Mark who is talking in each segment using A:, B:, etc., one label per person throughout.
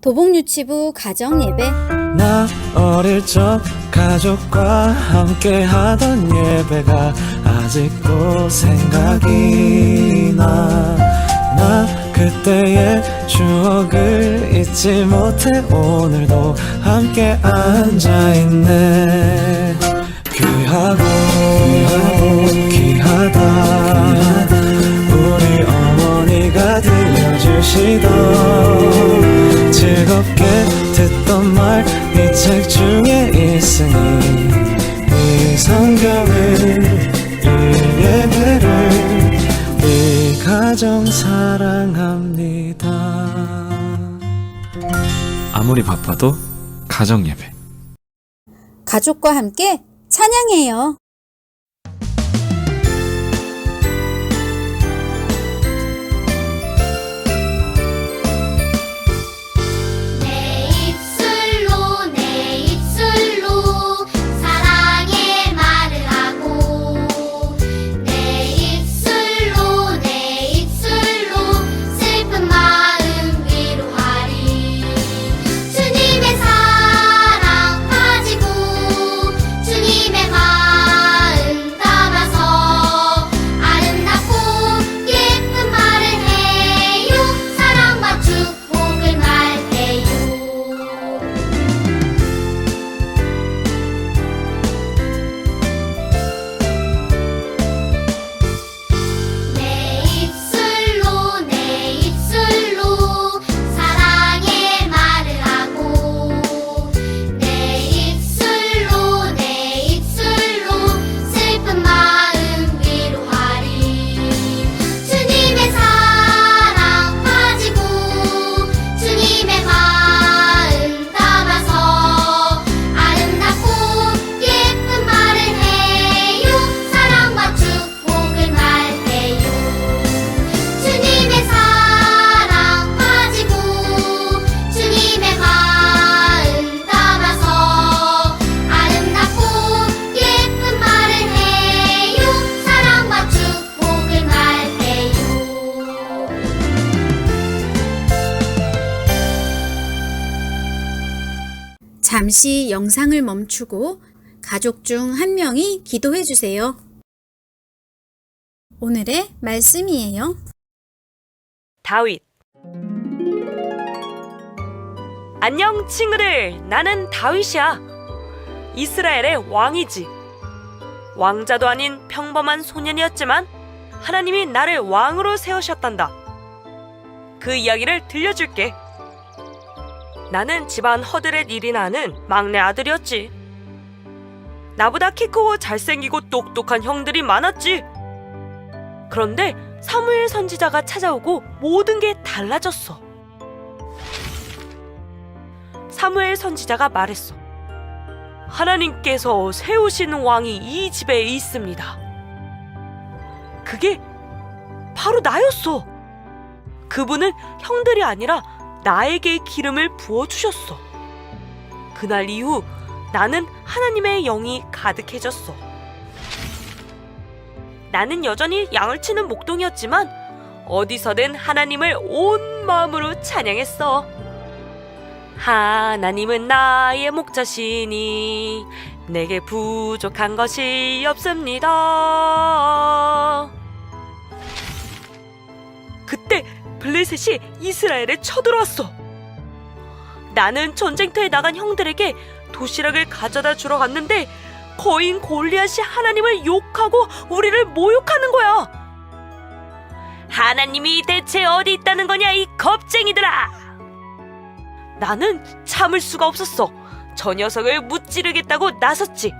A: 도봉유치부 가정예배
B: 나 어릴 적 가족과 함께 하던 예배가 아직도 생각이 나. 나 그때의 추억을 잊지 못해 오늘도 함께 앉아있네. 귀하고 귀하다. 우리 어머니가 들려주시던 아무리 바빠도 가정 예배
A: 가족과 함께 찬양해요. 잠시 영상을 멈추고 가족 중 한 명이 기도해 주세요. 오늘의 말씀이에요.
C: 다윗. 안녕 친구들. 나는 다윗이야. 이스라엘의 왕이지. 왕자도 아닌 평범한 소년이었지만 하나님이 나를 왕으로 세우셨단다. 그 이야기를 들려줄게 나는 집안 허드렛 일이나 하는 막내 아들이었지 나보다 키 크고 잘생기고 똑똑한 형들이 많았지 그런데 사무엘 선지자가 찾아오고 모든 게 달라졌어. 사무엘 선지자가 말했어. 하나님께서 세우신 왕이 이 집에 있습니다. 그게 바로 나였어. 그분은 형들이 아니라 나에게 기름을 부어주셨어. 그날 이후 나는 하나님의 영이 가득해졌어. 나는 여전히 양을 치는 목동이었지만 어디서든 하나님을 온 마음으로 찬양했어. 하나님은 나의 목자시니 내게 부족한 것이 없습니다. 그때 블레셋이 이스라엘에 쳐들어왔어. 나는 전쟁터에 나간 형들에게 도시락을 가져다 주러 갔는데 거인 골리앗이 하나님을 욕하고 우리를 모욕하는 거야. 하나님이 대체 어디 있다는 거냐 이 겁쟁이들아. 나는 참을 수가 없었어. 저 녀석을 무찌르겠다고 나섰지.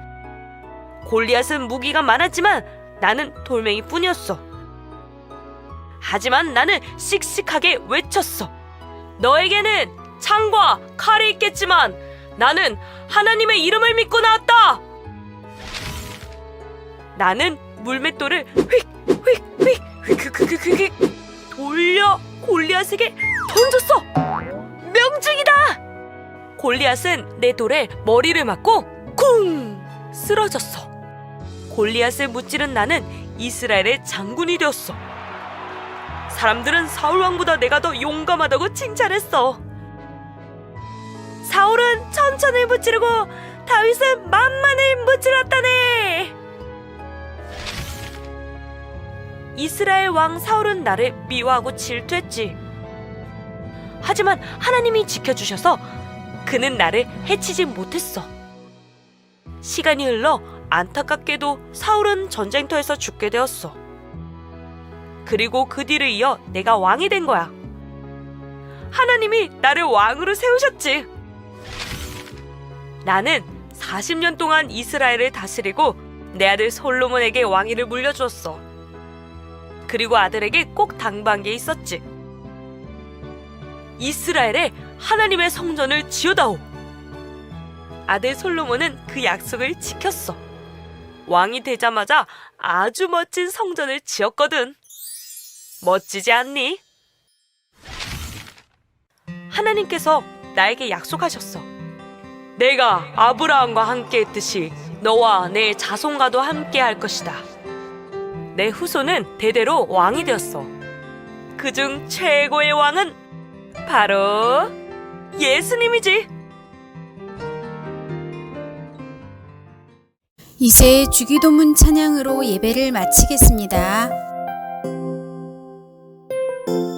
C: 골리앗은 무기가 많았지만 나는 돌멩이뿐이었어. 하지만 나는 씩씩하게 외쳤어. 너에게는 창과 칼이 있겠지만 나는 하나님의 이름을 믿고 나왔다. 나는 물맷돌을 휙휙휙 휙 휙 휙 휙 돌려 골리앗에게 던졌어. 명중이다. 골리앗은 내 돌에 머리를 맞고 쿵 쓰러졌어. 골리앗을 무찌른 나는 이스라엘의 장군이 되었어. 사람들은 사울 왕보다 내가 더 용감하다고 칭찬했어. 삼손을 무찌르고 다윗은 만만을 무찌렀다네. 이스라엘 왕 사울은 나를 미워하고 질투했지. 하지만 하나님이 지켜주셔서 그는 나를 해치지 못했어. 시간이 흘러 안타깝게도 사울은 전쟁터에서 죽게 되었어. 그리고 그 뒤를 이어 내가 왕이 된 거야. 하나님이 나를 왕으로 세우셨지. 나는 40년 동안 이스라엘을 다스리고 내 아들 솔로몬에게 왕위를 물려주었어. 그리고 아들에게 꼭 당부한 게 있었지. 이스라엘에 하나님의 성전을 지어다오. 아들 솔로몬은 그 약속을 지켰어. 왕이 되자마자 아주 멋진 성전을 지었거든. 멋지지 않니? 하나님께서 나에게 약속하셨어. 내가 아브라함과 함께 했듯이 너와 내 자손과도 함께 할 것이다. 내 후손은 대대로 왕이 되었어. 그중 최고의 왕은 바로 예수님이지.
A: 이제 주기도문 찬양으로 예배를 마치겠습니다. Thank you.